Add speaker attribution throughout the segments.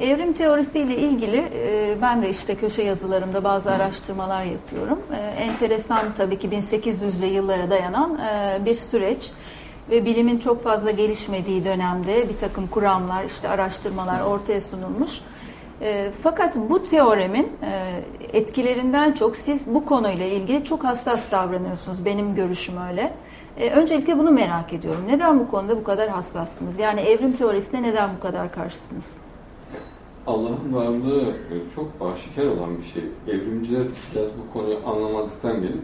Speaker 1: Evrim teorisiyle ilgili e, ben de işte köşe yazılarımda bazı araştırmalar yapıyorum. E, enteresan tabii ki 1800'lü yıllara dayanan e, bir süreç ve bilimin çok fazla gelişmediği dönemde bir takım kuramlar, işte araştırmalar ortaya sunulmuş. E, fakat bu teoremin e, etkilerinden çok siz bu konuyla ilgili çok hassas davranıyorsunuz. Benim görüşüm öyle. E, öncelikle bunu merak ediyorum. Neden bu konuda bu kadar hassassınız? Yani evrim teorisine neden bu kadar karşısınız?
Speaker 2: Allah'ın varlığı çok aşikar olan bir şey. Evrimciler biraz bu konuyu anlamazlıktan gelip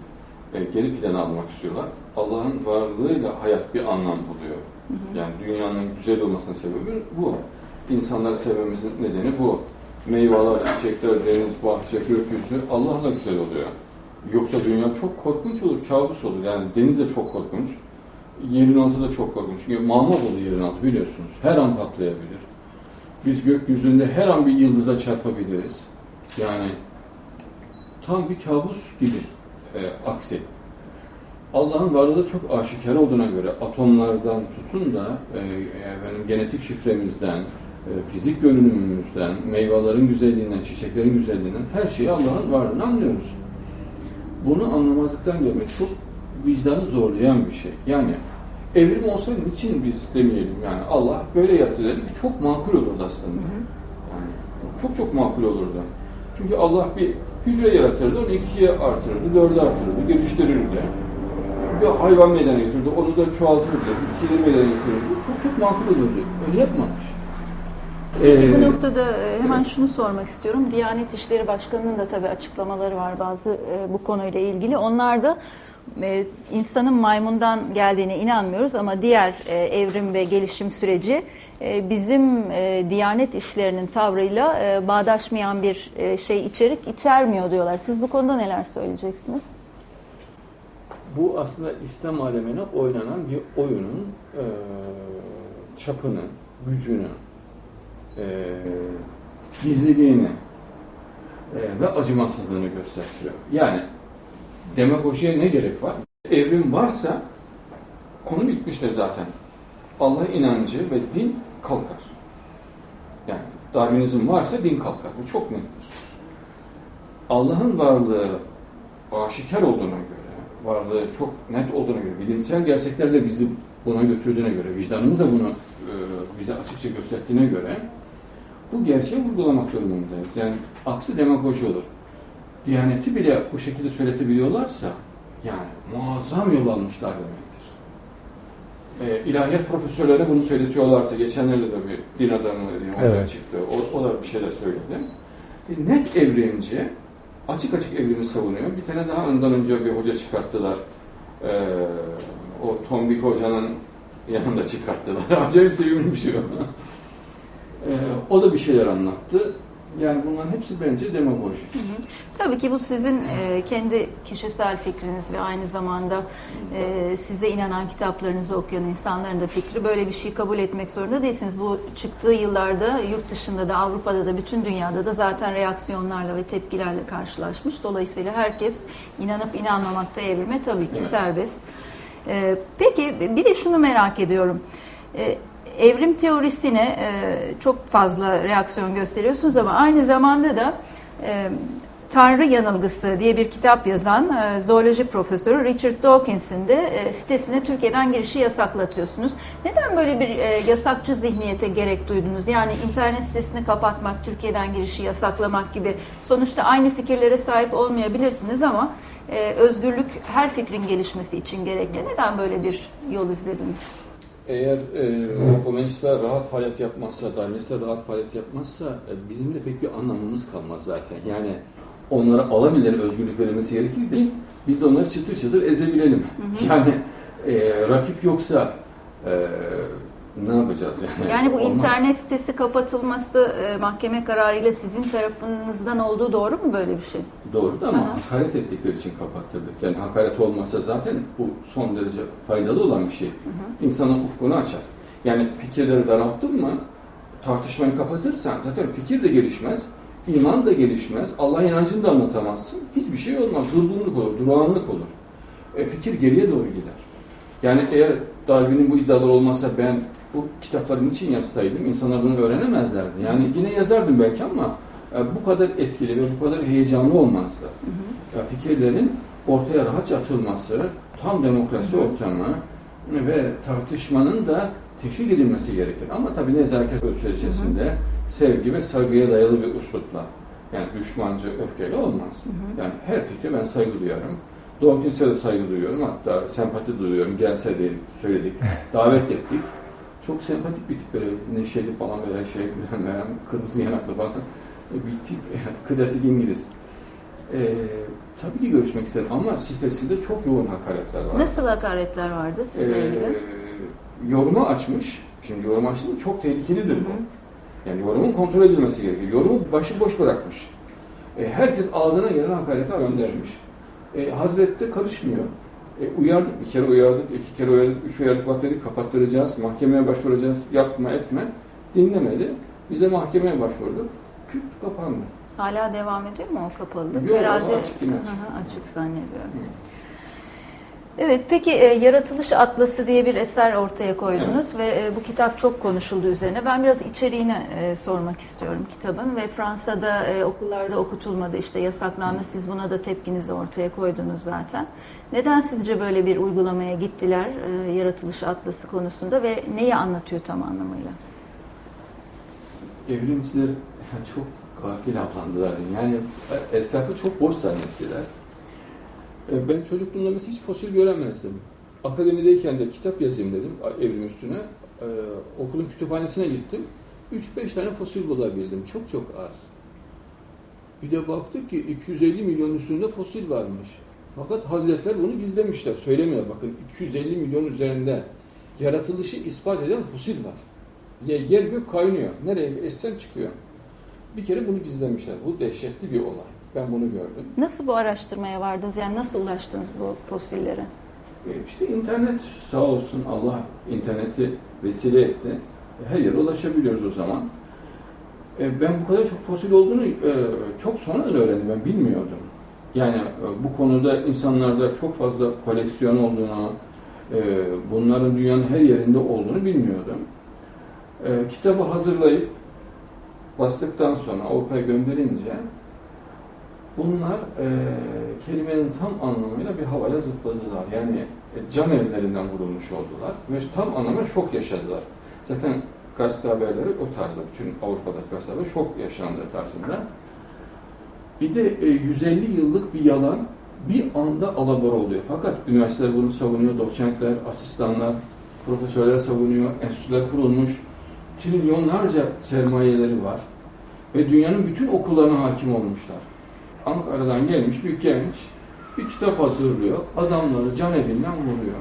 Speaker 2: e, geri plana almak istiyorlar. Allah'ın varlığıyla hayat bir anlam buluyor. Hı hı. Yani dünyanın güzel olmasının sebebi bu. İnsanları sevmemizin nedeni bu. Meyveler, çiçekler, deniz, bahçe, gökyüzü Allah'la güzel oluyor. Yoksa dünya çok korkunç olur, kabus olur. Yani deniz de çok korkunç. Yerin altı da çok korkunç. Çünkü mahmut olur yerin altı biliyorsunuz. Her an patlayabilir. Biz gökyüzünde her an bir yıldıza çarpabiliriz. Yani tam bir kabus gibi e, aksi. Allah'ın varlığı çok aşikar olduğuna göre atomlardan tutun da e, efendim, genetik şifremizden, e, fizik görünümümüzden, meyvelerin güzelliğinden, çiçeklerin güzelliğinden her şeyi Allah'ın varlığını anlıyoruz. Bunu anlamazlıktan gelmek çok vicdanı zorlayan bir şey. Yani evrim olsa için biz demeyelim yani Allah böyle yaptı dedik çok makul olurdu aslında. Yani çok çok makul olurdu. Çünkü Allah bir hücre yaratırdı, onu ikiye artırırdı, dörde artırırdı, geliştirirdi. Bir hayvan meydana getirdi, onu da çoğaltırdı, bitkileri meydana getirirdi. Çok çok makul olurdu. Öyle yapmamış.
Speaker 1: Ee, bu noktada e, hemen evet. şunu sormak istiyorum. Diyanet İşleri Başkanı'nın da tabii açıklamaları var bazı e, bu konuyla ilgili. Onlar da e, insanın maymundan geldiğine inanmıyoruz ama diğer evrim ve gelişim süreci bizim Diyanet işlerinin tavrıyla bağdaşmayan bir şey içerik içermiyor diyorlar. Siz bu konuda neler söyleyeceksiniz?
Speaker 2: Bu aslında İslam alemine oynanan bir oyunun çapını, gücünü, e, gizliliğini e, ve acımasızlığını gösteriyor. Yani demagojiye ne gerek var? Evrim varsa konu bitmiştir zaten. Allah inancı ve din kalkar. Yani Darwinizm varsa din kalkar. Bu çok nettir. Allah'ın varlığı aşikar olduğuna göre, varlığı çok net olduğuna göre, bilimsel gerçekler de bizi buna götürdüğüne göre, vicdanımız da bunu e, bize açıkça gösterdiğine göre bu gerçeği vurgulamak durumundayız. Yani aksi demagoji olur. Diyaneti bile bu şekilde söyletebiliyorlarsa yani muazzam yol almışlar demektir. E, ilahiyat profesörleri bunu söyletiyorlarsa, geçenlerde de bir din adamı diye evet. çıktı, o, o da bir şeyler söyledi. E, net evrimci, açık açık evrimi savunuyor. Bir tane daha ondan önce bir hoca çıkarttılar. E, o Tombik hocanın yanında çıkarttılar. Acayip sevimli bir şey o. Ee, o da bir şeyler anlattı. Yani bunların hepsi bence demagoji. Hı hı.
Speaker 1: Tabii ki bu sizin e, kendi kişisel fikriniz ve aynı zamanda e, size inanan kitaplarınızı okuyan insanların da fikri. Böyle bir şey kabul etmek zorunda değilsiniz. Bu çıktığı yıllarda yurt dışında da Avrupa'da da bütün dünyada da zaten reaksiyonlarla ve tepkilerle karşılaşmış. Dolayısıyla herkes inanıp inanmamakta evrime tabii ki evet. serbest. E, peki bir de şunu merak ediyorum. E, evrim teorisine e, çok fazla reaksiyon gösteriyorsunuz ama aynı zamanda da e, Tanrı Yanılgısı diye bir kitap yazan e, zooloji profesörü Richard Dawkins'in de e, sitesine Türkiye'den girişi yasaklatıyorsunuz. Neden böyle bir e, yasakçı zihniyete gerek duydunuz? Yani internet sitesini kapatmak, Türkiye'den girişi yasaklamak gibi sonuçta aynı fikirlere sahip olmayabilirsiniz ama e, özgürlük her fikrin gelişmesi için gerekli. Neden böyle bir yol izlediniz?
Speaker 2: Eğer e, komünistler rahat faaliyet yapmazsa, Darwinistler rahat faaliyet yapmazsa e, bizim de pek bir anlamımız kalmaz zaten. Yani onlara alabilen özgürlük verilmesi gerekir ki biz de onları çıtır çıtır ezebilelim. Hı hı. Yani e, rakip yoksa e, ne yapacağız yani?
Speaker 1: Yani bu Olmaz. internet sitesi kapatılması e, mahkeme kararıyla sizin tarafınızdan olduğu doğru mu böyle bir şey?
Speaker 2: Doğru da ama Aha. hakaret ettikleri için kapattırdık. Yani hakaret olmasa zaten bu son derece faydalı olan bir şey. Hı hı. İnsanın ufkunu açar. Yani fikirleri daralttın mı tartışmayı kapatırsan zaten fikir de gelişmez, iman da gelişmez, Allah inancını da anlatamazsın. Hiçbir şey olmaz. Durgunluk olur, durağanlık olur. E, fikir geriye doğru gider. Yani eğer Darwin'in bu iddiaları olmasa ben bu kitapların için yazsaydım insanlar bunu öğrenemezlerdi. Yani yine yazardım belki ama e, bu kadar etkili ve bu kadar heyecanlı olmazdı. Ya fikirlerin ortaya rahatça atılması, tam demokrasi ortamı ve tartışmanın da teşvik edilmesi gerekir. Ama tabii nezaket ölçüleri içerisinde sevgi ve saygıya dayalı bir uslupla. Yani düşmancı, öfkeyle olmaz. Yani her fikre ben saygı duyuyorum. Dawkins'e de saygı duyuyorum. Hatta sempati duyuyorum. Gelse de söyledik, davet ettik. Çok sempatik bir tip böyle neşeli falan böyle şey, veren, kırmızı yanaklı falan bir tip. Yani klasik İngiliz. Ee, tabii ki görüşmek isterim ama sitesinde çok yoğun hakaretler var.
Speaker 1: Nasıl hakaretler vardı sizle
Speaker 2: Ee,
Speaker 1: ilgili?
Speaker 2: yorumu açmış. Şimdi yorum açtı mı çok tehlikelidir bu. Yani yorumun kontrol edilmesi gerekiyor. Yorumu başıboş bırakmış. E, herkes ağzına gelen hakareti göndermiş. E, Hazret de karışmıyor. E, uyardık bir kere uyardık, iki kere uyardık, üç uyardık, bak dedik kapattıracağız, mahkemeye başvuracağız, yapma etme. Dinlemedi. Biz de mahkemeye başvurduk. Küt kapandı.
Speaker 1: Hala devam ediyor mu o kapalılık?
Speaker 2: Yok,
Speaker 1: Herhalde
Speaker 2: açık yine açık.
Speaker 1: Hı hı, açık zannediyorum.
Speaker 2: Hı.
Speaker 1: Evet, peki e, Yaratılış Atlası diye bir eser ortaya koydunuz ve e, bu kitap çok konuşuldu üzerine. Ben biraz içeriğini e, sormak istiyorum kitabın ve Fransa'da e, okullarda okutulmadı, işte yasaklandı. Siz buna da tepkinizi ortaya koydunuz zaten. Neden sizce böyle bir uygulamaya gittiler e, Yaratılış Atlası konusunda ve neyi anlatıyor tam anlamıyla?
Speaker 2: Evrimciler çok gafil avlandılar. Yani etrafı çok boş zannettiler. E, Ben çocukluğumda mesela hiç fosil göremezdim. Akademideyken de kitap yazayım dedim evrim üstüne. E, okulun kütüphanesine gittim. 3-5 tane fosil bulabildim. Çok çok az. Bir de baktık ki 250 milyon üstünde fosil varmış. Fakat hazretler bunu gizlemişler. Söylemiyor bakın 250 milyon üzerinde yaratılışı ispat eden fosil var. Yer, yer gök kaynıyor. Nereye essen çıkıyor. Bir kere bunu gizlemişler. Bu dehşetli bir olay. Ben bunu gördüm.
Speaker 1: Nasıl bu araştırmaya vardınız? Yani nasıl ulaştınız bu fosillere?
Speaker 2: E, İşte internet sağ olsun Allah interneti vesile etti. Her yere ulaşabiliyoruz o zaman. E, Ben bu kadar çok fosil olduğunu e, çok sonradan öğrendim. Ben bilmiyordum. Yani e, bu konuda insanlarda çok fazla koleksiyon olduğunu, e, bunların dünyanın her yerinde olduğunu bilmiyordum. E, Kitabı hazırlayıp bastıktan sonra Avrupa'ya gönderince bunlar e, kelimenin tam anlamıyla bir havaya zıpladılar. Yani e, cam evlerinden vurulmuş oldular ve tam anlamıyla şok yaşadılar. Zaten gazete haberleri o tarzda, bütün Avrupa'daki gazeteler şok yaşandığı tarzında. Bir de e, 150 yıllık bir yalan bir anda alabora oluyor. Fakat üniversiteler bunu savunuyor, doçentler, asistanlar, profesörler savunuyor, enstitüler kurulmuş, trilyonlarca sermayeleri var ve dünyanın bütün okullarına hakim olmuşlar. Ankara'dan gelmiş bir genç bir kitap hazırlıyor, adamları can evinden vuruyor.